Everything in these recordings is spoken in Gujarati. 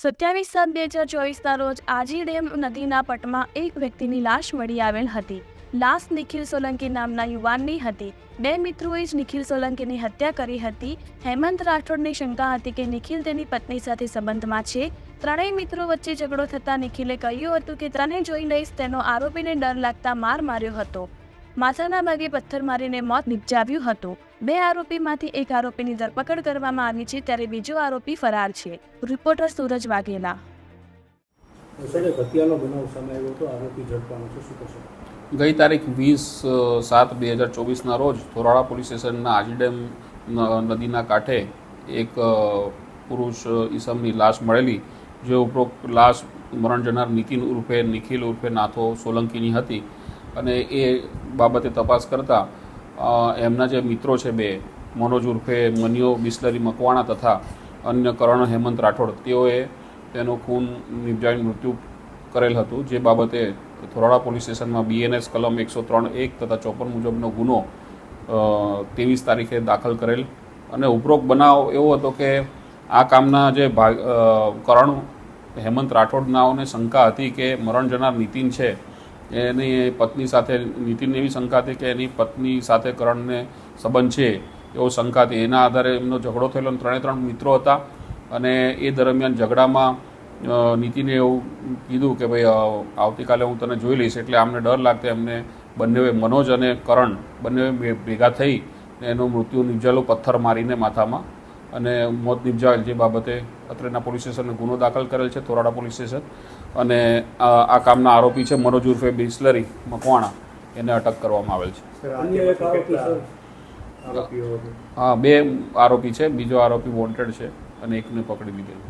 સત્યાવીસ સાત બે હજાર ચોવીસના રોજ આજી ડેમ નદીના પટમાં એક વ્યક્તિની લાશ મળી આવેલ હતી. લાશ નિખિલ સોલંકી નામના યુવાનની હતી. બે મિત્રોએ જ નિખિલ સોલંકીની હત્યા કરી હતી. હેમંત રાઠોડની શંકા હતી કે નિખિલ તેની પત્ની સાથે સંબંધમાં છે. ત્રણેય મિત્રો વચ્ચે ઝઘડો થતાં નિખિલે કહ્યું હતું કે તને જોઈ લઈશ તેનો આરોપીને ડર લાગતા માર માર્યો હતો. માથાના ભાગે પથ્થર મારીને મોત નિપજાવ્યું હતું. બે આરોપીમાંથી એક આરોપીની ધરપકડ કરવામાં આવી છે ત્યારે બીજો આરોપી ફરાર છે. રિપોર્ટર સુરજ વાઘેલા. સર એક હત્યાનો બનાવ સામે આવ્યો હતો આરોપી ઝડપાનો છે. શું કહેશો? ગઈ તારીખ વીસ સાત બે હજાર ચોવીસના રોજ ધોરાળા પોલીસ સ્ટેશનના આજીડેમ નદીના કાંઠે એક પુરુષ ઈસમની લાશ મળેલી જે ઉપરોક્ત લાશ મરણ જનાર નીતિન ઉર્ફે નિખિલ ઉર્ફે નાથો સોલંકીની હતી. અને એ બાબતે તપાસ કરતાં એમના જે મિત્રો છે બે, મનોજ ઉર્ફે, મનિયો બિસ્લરી મકવાણા તથા અન્ય કરણ હેમંત રાઠોડ, તેઓએ તેનું ખૂન નિપજાવી મૃત્યુ કરેલ હતું, જે બાબતે થોરાડા પોલીસ સ્ટેશનમાં બીએનએસ કલમ એકસો ત્રણ એક તથા ચોપન મુજબનો ગુનો ત્રેવીસ તારીખે દાખલ કરેલ. અને ઉપરોક્ત બનાવ એવો હતો કે, આ કામના જે ભાગ કરણ હેમંત રાઠોડનાઓને શંકા હતી કે મરણ જનાર નીતિન છે એની પત્ની સાથે, નીતિનને એવી શંકા હતી કે એની પત્ની સાથે કરણને સંબંધ છે, એવો શંકા હતી. એના આધારે એમનો ઝઘડો થયેલો અને ત્રણે ત્રણ મિત્રો હતા અને એ દરમિયાન ઝઘડામાં નીતિને એવું કીધું કે ભાઈ આવતીકાલે હું તને જોઈ લઈશ. એટલે આમને ડર લાગતો, એમને બંનેએ મનોજ અને કરણ બંને ભેગા થઈ, એનું મૃત્યુ નિપજાયેલું પથ્થર મારીને માથામાં અને મોત નિપજાવેલ જે બાબતે અત્રેના પોલીસ સ્ટેશનને ગુનો દાખલ કરેલ છે તોરાડા પોલીસ સ્ટેશન. અને આ કામના આરોપી છે મનોજ ઉર્ફે બિસ્લરી મકવાણા. એને અટક કરવામાં આવેલ છે. હા બે આરોપી છે. બીજો આરોપી વોન્ટેડ છે અને એકને પકડી લીધેલ.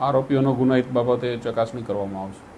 આરોપીઓનો ગુનાહિત બાબતે ચકાસણી કરવામાં આવશે.